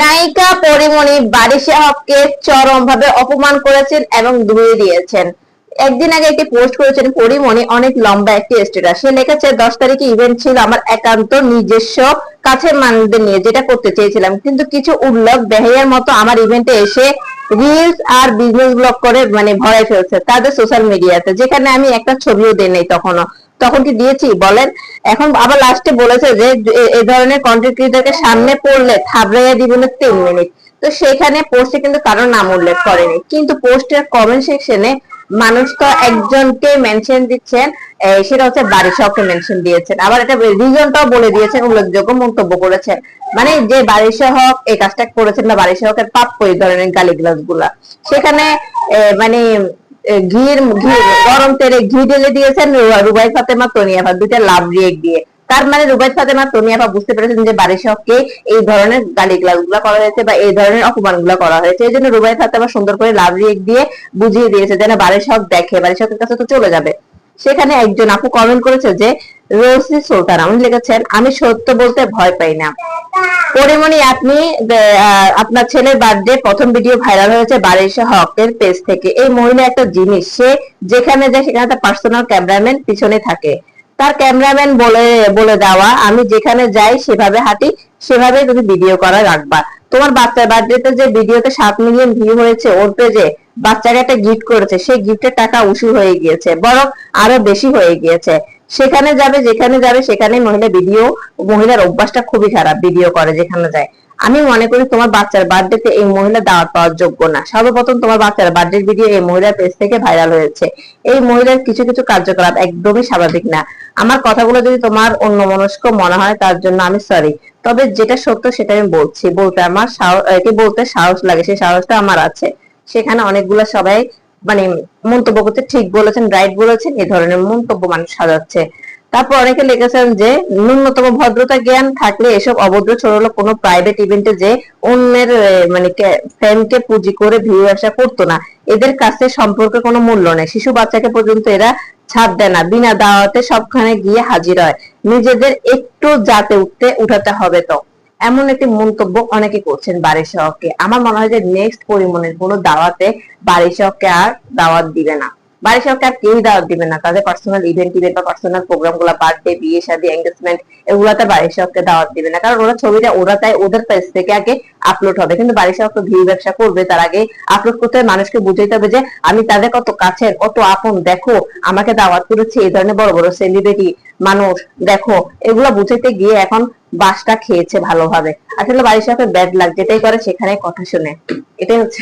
নায়িকা পরিমণি হককে চরম ভাবে অপমান করেছেন এবং ধুয়ে দিয়েছেন। একদিন আগে একটি পোস্ট করেছেন, পরিমণি অনেক লম্বা একটি স্টেটাস সে লিখেছে, দশ তারিখে ইভেন্ট ছিল আমার একান্ত নিজস্ব কাছের মানুষদের নিয়ে যেটা করতে চেয়েছিলাম। কিন্তু কিছু উল্লেখ বেহাইয়ার মতো আমার ইভেন্টে এসে রিলস আর বিজনেস ব্লগ করে মানে ভরাই ফেলছে তাদের সোশ্যাল মিডিয়াতে যেখানে আমি একটা ছবিও দিই নাই তখনও। তখন কি দিয়েছি? বলেন। এখন আবার লাস্টে বলেছে যে, এ- ধরনের কন্টেন্ট ক্রিয়েটরকে সামনে পড়লে থাবড়াইয়া দিবেন তিন মিনিট তো সেখানে পোস্টে কিন্তু কারোর নাম উল্লেখ করেনি। কিন্তু পোস্টের কমেন্ট সেকশনে মানুষ তো একজনকে মেনশন দিচ্ছেন সেটা হচ্ছে বারিশাহকে মেনশন দিয়েছেন। আবার এটা রিজনটাও বলে দিয়েছেন, উল্লেখযোগ্য মন্তব্য করেছেন। মানে যে বারিশাহ এই কাজটা করেছেন বা বারিশাহকে প্রাপ্য এই ধরনের গালিগ্লাসগুলা সেখানে মানে ঘির ঘি গরম তেলে ঘি ঢেলে দিয়েছেন রুবাই ফাতেমা তনিয়াফা দুইটা লাভ রিয়েক্ট দিয়ে। তার মানে রুবাই ফাতেমা তনিয়াফা বুঝতে পেরেছেন যে বারিশাহকে এই ধরনের গালিগ্লাসগুলা করা হয়েছে বা এই ধরনের অপমানগুলা করা হয়েছে। এই জন্য রুবাই ফাতেমা সুন্দর করে লাভ রিয়েক্ট দিয়ে বুঝিয়ে দিয়েছে যেন বারিশাহ দেখে বারিশাহের কাছে তো চলে যাবে। সেখানে একজন আপু কমেন্ট করেছে যে, রোসি সুলতান উনি লিখেছেন, আমি সত্য বলতে ভয় পাই না। পরিমণি, আপনি আপনার ছেলের বার্থডে প্রথম ভিডিও ভাইরাল হয়েছে বারিশা হকের পেজ থেকে। এই মহিলা একটা জিনিস, সে যেখানে যায়, সেখানে তার পার্সোনাল ক্যামেরাম্যান পিছনে থাকে। তার ক্যামেরাম্যান বলে বলে দেওয়া, আমি যেখানে যাই সেভাবে হাঁটি, সেভাবে তুমি ভিডিও করা রাখবা। তোমার বাচ্চার বার্থডেতে যে ভিডিওতে সাত মিলিয়ন ভিউ হয়েছে, ওর পেজে বাচ্চাকে একটা গিফট করেছে, সেই গিফটের টাকা উসুল হয়ে গিয়েছে, বরং আরও বেশি হয়ে গিয়েছে। সেখানে যাবে, যেখানে যাবে সেখানে মহিলা ভিডিও মহিলার অভ্যাসটা খুবই খারাপ ভিডিও করে যেখানে যায়। আমি মনে করি তোমার বাচ্চার বার্থডেতে এই মহিলা দাওয়াত পাওয়ার যোগ্য না। সর্বপ্রথম তোমার বাচ্চার বার্থডে ভিডিও এই মহিলার পেজ থেকে ভাইরাল হয়েছে। এই মহিলার কিছু কিছু কার্যকলাপ একদমই স্বাভাবিক না। আমার কথাগুলো যদি তোমার অন্য মনস্ক মনে হয়, তার জন্য আমি সরি তবে যেটা সত্য সেটা আমি বলছি। বলতে আমার এটি বলতে সাহস লাগে। সেই সাহসটা আমার আছে। সেখানে অনেকগুলো সবাই মানে মন্তব্য করতে ঠিক বলেছেন রাইট বলেছেন এই ধরনের মন্তব্য মানুষ সাজাচ্ছে। তারপর অনেকে লিখেছেন যে, ন্যূনতম ভদ্রতা জ্ঞান থাকলে এসব অভদ্র ছড়ালো কোনো প্রাইভেট ইভেন্টে যে অন্যের মানে ফ্যানকে পুঁজি করে ভিউ ব্যবসা করতো না। এদের কাছে সম্পর্কে কোনো মূল্য নেই। শিশু বাচ্চাকে পর্যন্ত এরা ছাড় দেয় না। বিনা দাওয়াতে সবখানে গিয়ে হাজির হয়। নিজেদের একটু যাতে উঠতে, উঠাতে হবে তো। এমন একটি মন্তব্য অনেকে করছেন বাড়ির শহরকে। আমার মনে হয় যে নেক্সট পরিমণের কোনো দাওয়াতে বাড়ির শহরকে আর দাওয়াত দিবে না। বাড়ির আর কেউই দাওয়াত দিবে না। তাদের পার্সোনাল ইভেন্ট ইভেন্ট বা পার্সোনাল প্রোগ্রামগুলা বার্থডে বিয়ে এঙ্গেজমেন্ট এগুলাতে বাড়ির শহরকে দাওয়াত দিবে না। কারণ ওরা ছবিটা, ওরা ওদের পেজ থেকে আগে আপলোড হবে। কিন্তু বাড়ির ভিউ ব্যবসা করবে, তার আগে আপলোড করতে মানুষকে বুঝাইতে হবে যে, আমি তাদের কত কাছের, কত আপন, দেখো, আমাকে দাওয়াত করেছে এই ধরনের বড় বড় সেলিব্রিটি মানুষ, দেখো। এগুলো বুঝাইতে গিয়ে এখন বাসটা খেয়েছে ভালোভাবে। আসলে বাড়ির সাথে ব্যাড লাগ যেটাই করে সেখানে কথা শুনে। এটাই হচ্ছে